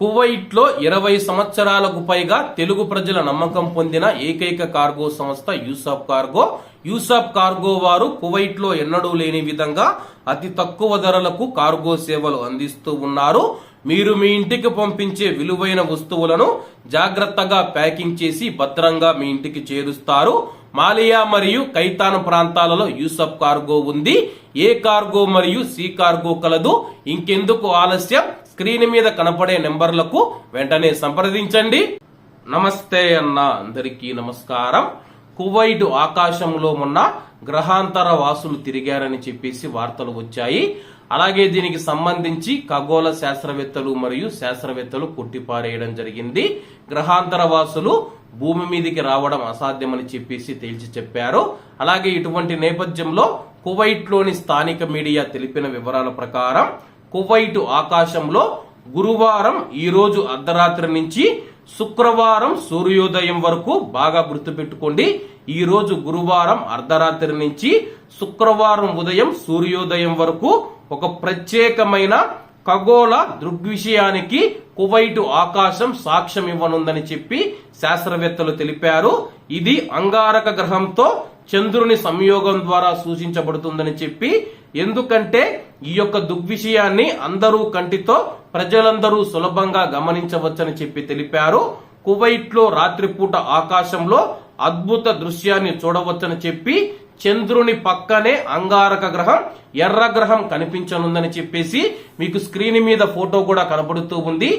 కువైట్లో ఇరవై సంవత్సరాలకు పైగా తెలుగు ప్రజల నమ్మకం పొందిన ఏకైక కార్గో సంస్థ యూసాఫ్ కార్గో. యూసాఫ్ కార్గో వారు కువైట్లో ఎన్నడూ లేని విధంగా అతి తక్కువ ధరలకు కార్గో సేవలు అందిస్తూ ఉన్నారు. మీరు మీ ఇంటికి పంపించే విలువైన వస్తువులను జాగ్రత్తగా ప్యాకింగ్ చేసి భద్రంగా మీ ఇంటికి చేరుస్తారు. మాలియా మరియు కైతాన్ ప్రాంతాలలో యూసఫ్ కార్గో ఉంది. ఏ కార్గో మరియు సి కార్గో కలదు. ఇంకెందుకు ఆలస్యం? స్క్రీన్ మీద కనపడే నెంబర్లకు వెంటనే సంప్రదించండి. నమస్తే అన్న అందరికీ నమస్కారం. కువైట్ ఆకాశంలో మొన్న గ్రహాంతర వాసులు తిరిగారని చెప్పేసి వార్తలు వచ్చాయి. అలాగే దీనికి సంబంధించి ఖగోళ శాస్త్రవేత్తలు మరియు శాస్త్రవేత్తలు కొట్టిపారేయడం జరిగింది. గ్రహాంతర వాసులు భూమి మీదికి రావడం అసాధ్యమని చెప్పేసి తేల్చి చెప్పారు. అలాగే ఇటువంటి నేపథ్యంలో కువైట్లోని స్థానిక మీడియా తెలిపిన వివరాల ప్రకారం కువైటు ఆకాశంలో గురువారం ఈ రోజు అర్ధరాత్రి నుంచి శుక్రవారం సూర్యోదయం వరకు బాగా గుర్తుపెట్టుకోండి. ఈ రోజు గురువారం అర్ధరాత్రి నుంచి శుక్రవారం ఉదయం సూర్యోదయం వరకు ఒక ప్రత్యేకమైన ఖగోళ దృగ్విషయానికి కువైటు ఆకాశం సాక్ష్యం ఇవ్వనుందని చెప్పి శాస్త్రవేత్తలు తెలిపారు. ఇది అంగారక గ్రహంతో చంద్రుని సంయోగం ద్వారా సూచించబడుతుందని చెప్పి ఎందుకంటే ఈ యొక్క దుగ్విషయాన్ని అందరూ కంటితో ప్రజలందరూ సులభంగా గమనించవచ్చని చెప్పి తెలిపారు. కువైట్లో రాత్రిపూట ఆకాశంలో అద్భుత దృశ్యాన్ని చూడవచ్చని చెప్పి చంద్రుని పక్కనే అంగారక గ్రహం ఎర్ర గ్రహం కనిపించనుందని చెప్పేసి మీకు స్క్రీన్ మీద ఫోటో కూడా కనబడుతూ ఉంది.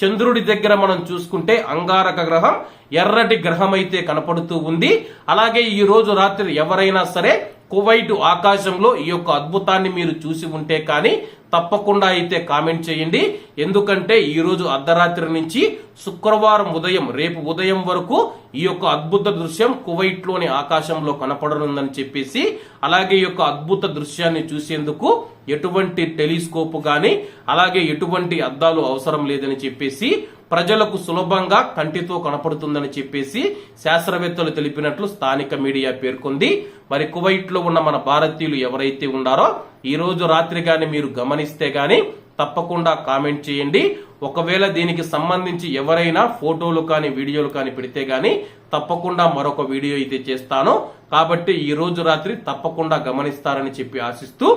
చంద్రుడి దగ్గర మనం చూసుకుంటే అంగారక గ్రహం ఎర్రటి గ్రహం అయితే కనపడుతూ ఉంది. అలాగే ఈ రోజు రాత్రి ఎవరైనా సరే కువైట్ ఆకాశంలో ఈ యొక్క అద్భుతాన్ని మీరు చూసి ఉంటే కానీ తప్పకుండా అయితే కామెంట్ చేయండి. ఎందుకంటే ఈరోజు అర్ధరాత్రి నుంచి శుక్రవారం ఉదయం రేపు ఉదయం వరకు ఈ యొక్క అద్భుత దృశ్యం కువైట్లోని ఆకాశంలో కనపడనుందని చెప్పేసి అలాగే ఈ యొక్క అద్భుత దృశ్యాన్ని చూసేందుకు ఎటువంటి టెలిస్కోప్ గాని అలాగే ఎటువంటి అద్దాలు అవసరం లేదని చెప్పేసి ప్రజలకు సులభంగా కంటితో కనపడుతుందని చెప్పేసి శాస్త్రవేత్తలు తెలిపినట్లు స్థానిక మీడియా పేర్కొంది. మరి కువైట్లో ఉన్న మన భారతీయులు ఎవరైతే ఉన్నారో ఈ రోజు రాత్రి కానీ మీరు గమనిస్తే కానీ తప్పకుండా కామెంట్ చేయండి. ఒకవేళ దీనికి సంబంధించి ఎవరైనా ఫోటోలు కానీ వీడియోలు కానీ పెడితే కానీ తప్పకుండా మరొక వీడియో అయితే చేస్తాను. కాబట్టి ఈ రోజు రాత్రి తప్పకుండా గమనిస్తారని చెప్పి ఆశిస్తూ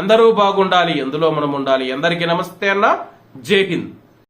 అందరూ బాగుండాలి ఎందులో మనం ఉండాలి. అందరికీ నమస్తే అన్న. జై హింద్.